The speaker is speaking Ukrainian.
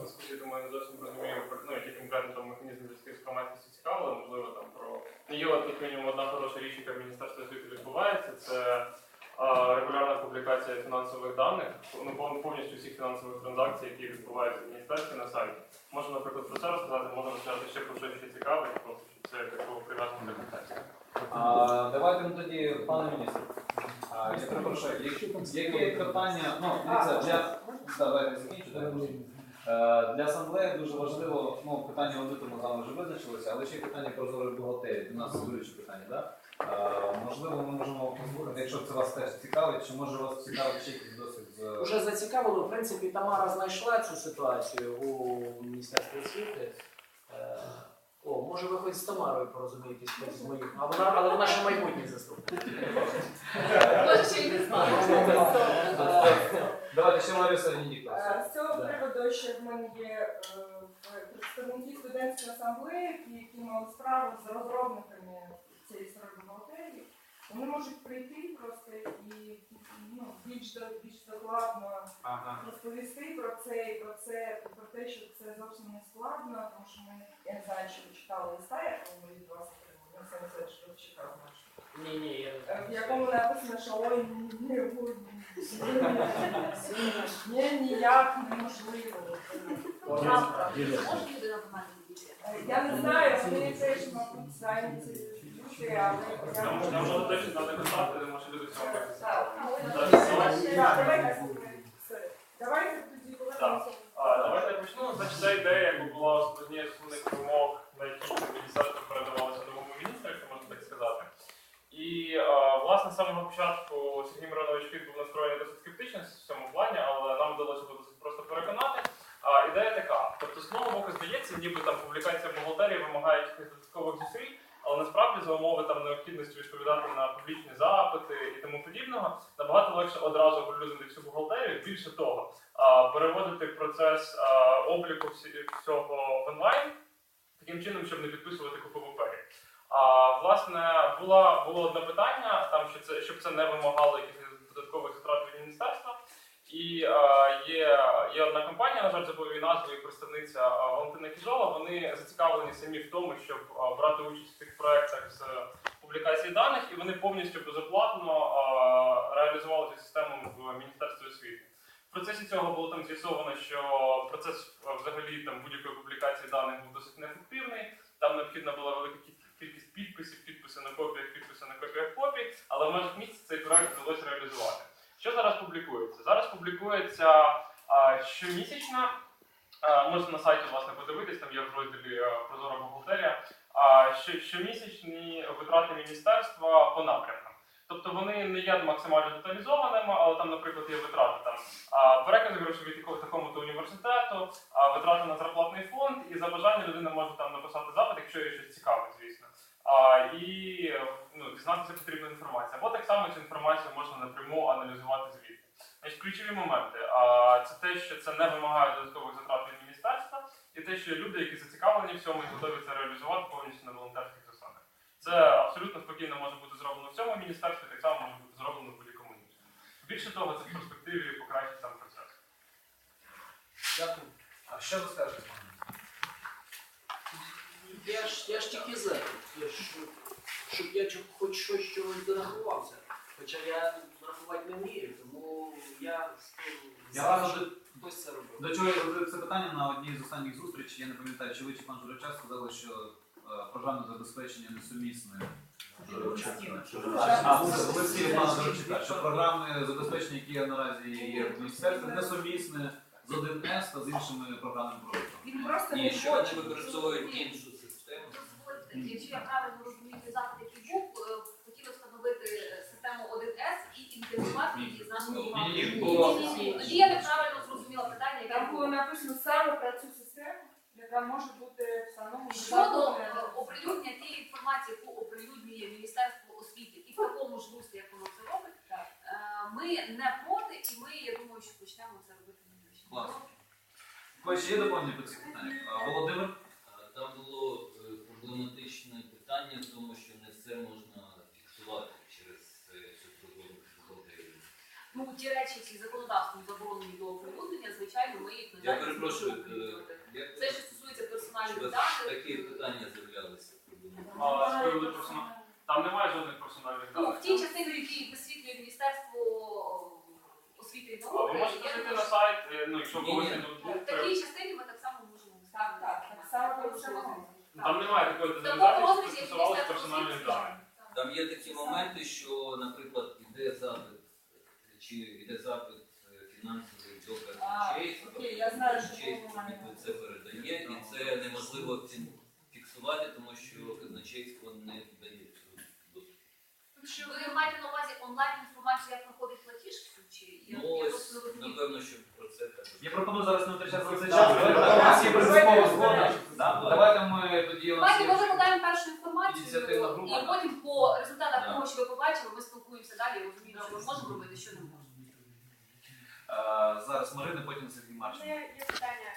наскільки думаю, не зовсім розумію, ну, які конкретно там механізми зв'язків з громадськістю цікавили, можливо, там про. Ну, є от як мінімум одна хороша річ, яка в Міністерстві освіти відбувається, це а, регулярна публікація фінансових даних, ну, повністю всіх фінансових транзакцій, які відбуваються в міністерстві на сайті. Можна, наприклад, про це розказати, можна розказати ще про щось ще цікаве, просто що це такого прив'язано до. А, давайте ну тоді, пане міністр. А, я перепрошую, які, питання, ну, дивіться, для, давайте закінчу, Для асамблеї дуже важливо, ну, питання аудиту ми з вами вже визначилися, але ще є питання прозорої бухгалтерії. У нас болюче питання, так? Е, Можливо, ми можемо послухати, якщо це вас теж цікавить, чи може вас цікавить ще якийсь досвід з Уже зацікавило, в принципі, Тамара знайшла цю ситуацію у Міністерстві освіти. Е, О, може ви хоч з Тамарою порозумієтесь хоч з моїм. А вона, але вона ще майбутній заступник. Може, ще й не знаю. Давайте ще Лариса Ніколас. Е, З ще в мене є е, представники студентської асамблеї, які- мали справу з розробниками цієї середньої бухгалтерії. Вони можуть прийти просто і ну, більш, більш докладно Ага. розповісти про це і про це, про те, що це зовсім не складно, тому що ми, я не знаю, чи ви читали листа, якого ми від вас отримали, я це не знаю, що ви читали наш. Ні, ні, я не Е, в якому написано, що ой, не буду. ні, ніяк неможливо. Правда. Може людина? Е, Я не знаю, вони теж, мабуть, зайняті люди, але я можу. нам можна точно дати може люди цього так. цікаві. Так, давайте, sorry. Давайте тоді повернемося. А, Давайте я почну. Значить, ця ідея якби була однією з основних вимог, на які міністерство передавалося новому міністру, якщо можна так сказати. І власне з самого початку Сергій Миронович Піт був настроєний досить скептично в цьому плані, але нам вдалося його досить просто переконати. А, ідея така: тобто, з одного боку, здається, ніби там публікація бухгалтерії вимагає якихось додаткових зусиль, але насправді за умови там необхідності відповідати на публічні запити і тому подібного, набагато легше одразу оприлюднити всю бухгалтерію. Більше того, а, переводити процес а, обліку всього в онлайн таким чином, щоб не підписувати купу паперів. А власне була було одне питання, там що це щоб це не вимагало якихось додаткових затрат від міністерства. І е, є, є одна компанія, на жаль, забув і представниця Валентина Кіжова. Вони зацікавлені самі в тому, щоб е, брати участь в цих проектах з публікації даних, і вони повністю безоплатно е, реалізували цю систему в Міністерстві освіти. В процесі цього було там з'ясовано, що процес взагалі там будь-якої публікації даних був досить неефективний. Там необхідна була велика кількість підписів, підписи на копіях, підписи на копіях копій, але в межах місяця цей проект вдалося реалізувати. Що зараз публікується? Зараз публікується а, щомісячна. а, можна на сайті власне подивитись, там є в розділі Прозора бухгалтерія. А, що, щомісячні витрати міністерства по напрямкам. Тобто вони не є максимально деталізованими, але там, наприклад, є витрати там перекази грошові такому-то університету, витрати на зарплатний фонд, і за бажання людина може там написати запит, якщо їй щось цікавить, звісно. А, і дізнатися потрібну інформацію. Або так само цю інформацію можна напряму аналізувати звідти. Значить, ключові моменти. А, це те, що це не вимагає додаткових затрат від міністерства, і те, що люди, які зацікавлені в цьому і готові це реалізувати повністю на волонтерських засадах. Це абсолютно спокійно може бути зроблено в цьому міністерстві, так само може бути зроблено в будь-якому іншому. Більше того, це в перспективі покращить сам процес. Дякую. А що ви скажете? Я ж, я ж тільки за. Я щоб я хоч щось чогось дорахувався. Хоча я рахувати не вмію, тому я Я вас щоб хтось це робив. до чого я розглядав це питання на одній з останніх зустрічей, я не пам'ятаю, чи ви чи пан Журача сказали, що е, програмне забезпечення несумісне. А, пана що програмне забезпечення, які є наразі є в міністерстві, несумісне з 1С та з іншими програмними проектами. Він просто Ні, не хоче. використовують іншу систему. Дозвольте, Якщо я правильно розумію запит, який був, е, хотіли встановити систему 1С і інтегрувати її з нашими Ні, ні, програмами. ні, було- Ні-ні-ні. Тоді я неправильно зрозуміла питання, Там було написано саме про цю систему, яка може бути встановлена. Щодо е, оприлюднення тієї інформації, яку оприлюднює Міністерство освіти, і в такому ж руслі, як воно це робить, е, ми не проти, і ми, я думаю, що почнемо це робити найближчим Клас. часом. Є доповнення по цих питаннях. Володимир? Там було е, проблематичне питання в тому, що не все можна фіксувати через е, цю прозору бухгалтерію. Ну, ті речі, які законодавством заборонені до оприлюднення, звичайно, ми Я перепрошую, не е, оприлюднювати. як Це що стосується у персональних вас даних. такі питання з'являлися? А, з приводу персона- Там немає жодних персональних Ну, даних. в тій частині, в якій висвітлює Міністерство освіти і А ви науки, можете я зайти думаю, на сайт, е, ну якщо Ні, когось ні. є в такій частині ми так само можемо Так, так, так само мова. там немає такої В такому деталізації, що розрізі, стосувалося Міністерство персональних даних. Там є такі моменти, що, наприклад, іде запит, чи йде запит е, фінансовий до А, казначейства, окей, я знаю, що казначейство ви маєте. ніби це передає, і це неможливо фін- фіксувати, тому що казначейство не дає цього доступу. Ви маєте на увазі онлайн інформацію, як проходить платіж? Чи я, Ну, я ось, просто не розумію. напевно, що про це так. Я пропоную зараз не витрачати цей Да, час. да, У нас є принципова згода. Давайте. Да, Давайте ми тоді у нас Давайте ми є. викладаємо першу інформацію, Ініціативна група. і потім по результатах Да. того, що ви побачили, ми спілкуємося далі і розуміємо, що ми можемо робити, що не можемо. Е, Зараз Марина, потім Сергій Марченко. є питання.